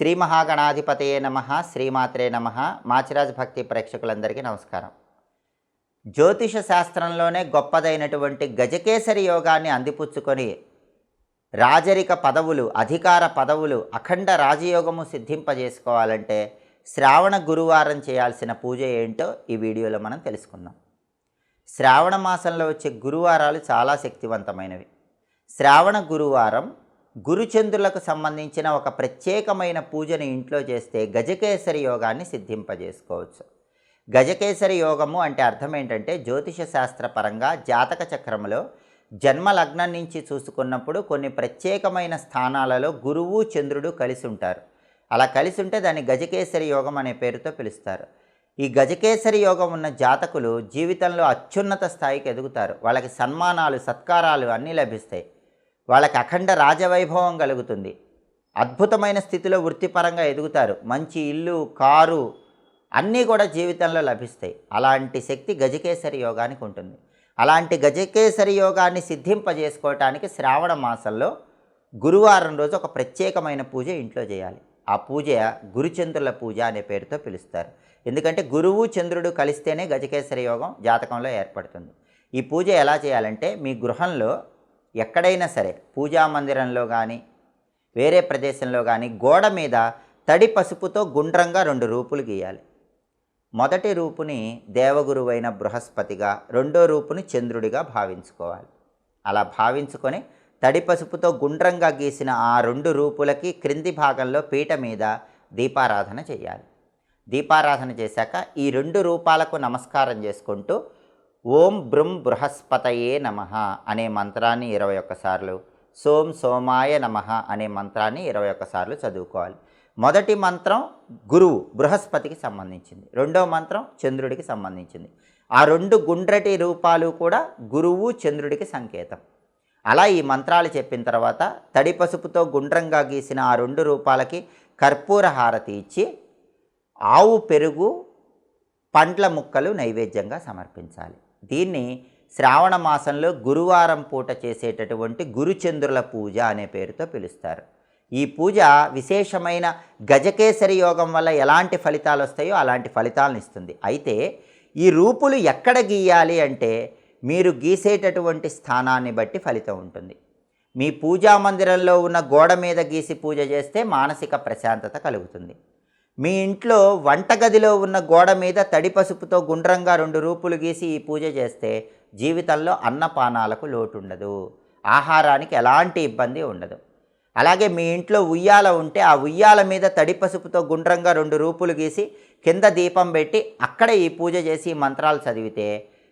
శ్రీ మహాగణాధిపతయే నమ శ్రీమాత్రే నమ. మాచిరాజ్ భక్తి ప్రేక్షకులందరికీ నమస్కారం. జ్యోతిష శాస్త్రంలోనే గొప్పదైనటువంటి గజకేసరి యోగాన్ని అందిపుచ్చుకొని రాజరిక పదవులు అధికార పదవులు అఖండ రాజయోగము సిద్ధింపజేసుకోవాలంటే శ్రావణ గురువారం చేయాల్సిన పూజ ఏంటో ఈ వీడియోలో మనం తెలుసుకుందాం. శ్రావణ మాసంలో వచ్చే గురువారాలు చాలా శక్తివంతమైనవి. శ్రావణ గురువారం గురుచంద్రులకు సంబంధించిన ఒక ప్రత్యేకమైన పూజను ఇంట్లో చేస్తే గజకేసరి యోగాన్ని సిద్ధింపజేసుకోవచ్చు. గజకేసరి యోగము అంటే అర్థం ఏంటంటే జ్యోతిష శాస్త్ర పరంగా జాతక చక్రంలో జన్మ లగ్నం నుంచి చూసుకున్నప్పుడు కొన్ని ప్రత్యేకమైన స్థానాలలో గురువు చంద్రుడు కలిసి ఉంటారు. అలా కలిసి ఉంటే దాన్ని గజకేసరి యోగం అనే పేరుతో పిలుస్తారు. ఈ గజకేసరి యోగం ఉన్న జాతకులు జీవితంలో అత్యున్నత స్థాయికి ఎదుగుతారు. వాళ్ళకి సన్మానాలు సత్కారాలు అన్నీ లభిస్తాయి. వాళ్ళకి అఖండ రాజవైభవం కలుగుతుంది. అద్భుతమైన స్థితిలో వృత్తిపరంగా ఎదుగుతారు. మంచి ఇల్లు కారు అన్నీ కూడా జీవితంలో లభిస్తాయి. అలాంటి శక్తి గజకేసరి యోగానికి ఉంటుంది. అలాంటి గజకేసరి యోగాన్ని సిద్ధింపజేసుకోవటానికి శ్రావణ మాసంలో గురువారం రోజు ఒక ప్రత్యేకమైన పూజ ఇంట్లో చేయాలి. ఆ పూజ గురుచంద్రుల పూజ అనే పేరుతో పిలుస్తారు. ఎందుకంటే గురువు చంద్రుడు కలిస్తేనే గజకేసరి యోగం జాతకంలో ఏర్పడుతుంది. ఈ పూజ ఎలా చేయాలంటే మీ గృహంలో ఎక్కడైనా సరే పూజా మందిరంలో కానీ వేరే ప్రదేశంలో కానీ గోడ మీద తడి పసుపుతో గుండ్రంగా రెండు రూపులు గీయాలి. మొదటి రూపుని దేవగురువైన బృహస్పతిగా రెండో రూపుని చంద్రుడిగా భావించుకోవాలి. అలా భావించుకొని తడి పసుపుతో గుండ్రంగా గీసిన ఆ రెండు రూపులకి క్రింది భాగంలో పీట మీద దీపారాధన చేయాలి. దీపారాధన చేశాక ఈ రెండు రూపాలకు నమస్కారం చేసుకుంటూ ఓం బ్రుం బృహస్పతయే నమ అనే మంత్రాన్ని ఇరవై ఒక్కసార్లు సోం సోమాయ నమ అనే మంత్రాన్ని ఇరవై ఒక్కసార్లు చదువుకోవాలి. మొదటి మంత్రం గురువు బృహస్పతికి సంబంధించింది. రెండో మంత్రం చంద్రుడికి సంబంధించింది. ఆ రెండు గుండ్రటి రూపాలు కూడా గురువు చంద్రుడికి సంకేతం. అలా ఈ మంత్రాలు చెప్పిన తర్వాత తడి పసుపుతో గుండ్రంగా గీసిన ఆ రెండు రూపాలకి కర్పూర హారతి ఇచ్చి ఆవు పెరుగు పండ్ల ముక్కలు నైవేద్యంగా సమర్పించాలి. దీన్ని శ్రావణ మాసంలో గురువారం పూట చేసేటటువంటి గురుచంద్రుల పూజ అనే పేరుతో పిలుస్తారు. ఈ పూజ విశేషమైన గజకేసరి యోగం వల్ల ఎలాంటి ఫలితాలు వస్తాయో అలాంటి ఫలితాలను ఇస్తుంది. అయితే ఈ రూపులు ఎక్కడ గీయాలి అంటే మీరు గీసేటటువంటి స్థానాన్ని బట్టి ఫలితం ఉంటుంది. మీ పూజా మందిరంలో ఉన్న గోడ మీద గీసి పూజ చేస్తే మానసిక ప్రశాంతత కలుగుతుంది. మీ ఇంట్లో వంటగదిలో ఉన్న గోడ మీద తడి పసుపుతో గుండ్రంగా రెండు రూపులు గీసి ఈ పూజ చేస్తే జీవితంలో అన్నపానాలకు లోటు ఉండదు ఆహారానికి ఎలాంటి ఇబ్బంది ఉండదు. అలాగే మీ ఇంట్లో ఉయ్యాల ఉంటే ఆ ఉయ్యాల మీద తడి పసుపుతో గుండ్రంగా రెండు రూపులు గీసి కింద దీపం పెట్టి అక్కడ ఈ పూజ చేసి మంత్రాలు చదివితే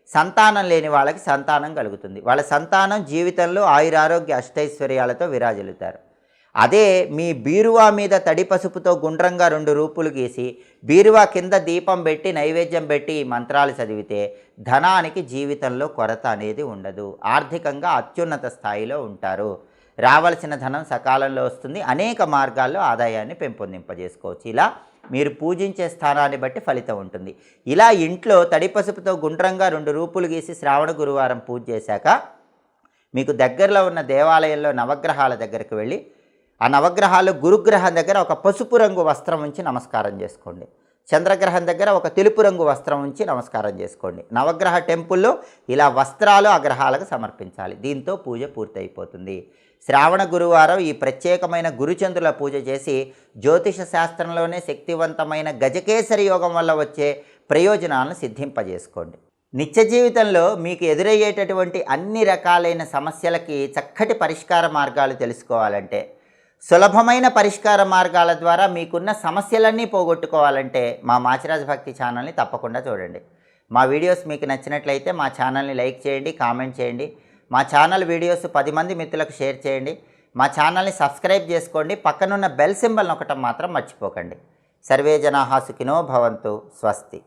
సంతానం లేని వాళ్ళకి సంతానం కలుగుతుంది. వాళ్ళ సంతానం జీవితంలో ఆయురారోగ్య అష్టైశ్వర్యాలతో విరాజిల్లుతారు. అదే మీ బీరువా మీద తడి పసుపుతో గుండ్రంగా రెండు రూపులు గీసి బీరువా కింద దీపం పెట్టి నైవేద్యం పెట్టి మంత్రాలు చదివితే ధనానికి జీవితంలో కొరత అనేది ఉండదు. ఆర్థికంగా అత్యున్నత స్థాయిలో ఉంటారు. రావలసిన ధనం సకాలంలో వస్తుంది. అనేక మార్గాల్లో ఆదాయాన్ని పెంపొందింపజేసుకోవచ్చు. ఇలా మీరు పూజించే స్థానాన్ని బట్టి ఫలితం ఉంటుంది. ఇలా ఇంట్లో తడి పసుపుతో గుండ్రంగా రెండు రూపులు గీసి శ్రావణ గురువారం పూజ చేశాక మీకు దగ్గరలో ఉన్న దేవాలయంలో నవగ్రహాల దగ్గరికి వెళ్ళి ఆ నవగ్రహాలు గురుగ్రహం దగ్గర ఒక పసుపు రంగు వస్త్రం ఉంచి నమస్కారం చేసుకోండి. చంద్రగ్రహం దగ్గర ఒక తెలుపు రంగు వస్త్రం ఉంచి నమస్కారం చేసుకోండి. నవగ్రహ టెంపుల్లో ఇలా వస్త్రాలు ఆ గ్రహాలకు సమర్పించాలి. దీంతో పూజ పూర్తయిపోతుంది. శ్రావణ గురువారం ఈ ప్రత్యేకమైన గురుచంద్రుల పూజ చేసి జ్యోతిష శాస్త్రంలోనే శక్తివంతమైన గజకేసరి యోగం వల్ల వచ్చే ప్రయోజనాలను సిద్ధింపజేసుకోండి. నిత్య జీవితంలో మీకు ఎదురయ్యేటటువంటి అన్ని రకాలైన సమస్యలకి చక్కటి పరిష్కార మార్గాలు తెలుసుకోవాలంటే సులభమైన పరిష్కార మార్గాల ద్వారా మీకున్న సమస్యలన్నీ పోగొట్టుకోవాలంటే మా మాచిరాజ్ భక్తి ఛానల్ని తప్పకుండా చూడండి. మా వీడియోస్ మీకు నచ్చినట్లయితే మా ఛానల్ని లైక్ చేయండి కామెంట్ చేయండి. మా ఛానల్ వీడియోస్ పది మంది మిత్రులకు షేర్ చేయండి. మా ఛానల్ని సబ్స్క్రైబ్ చేసుకోండి. పక్కనున్న బెల్ సింబల్ నొక్కటం మాత్రం మర్చిపోకండి. సర్వే జనాహా సుఖినో భవంతు స్వస్తి.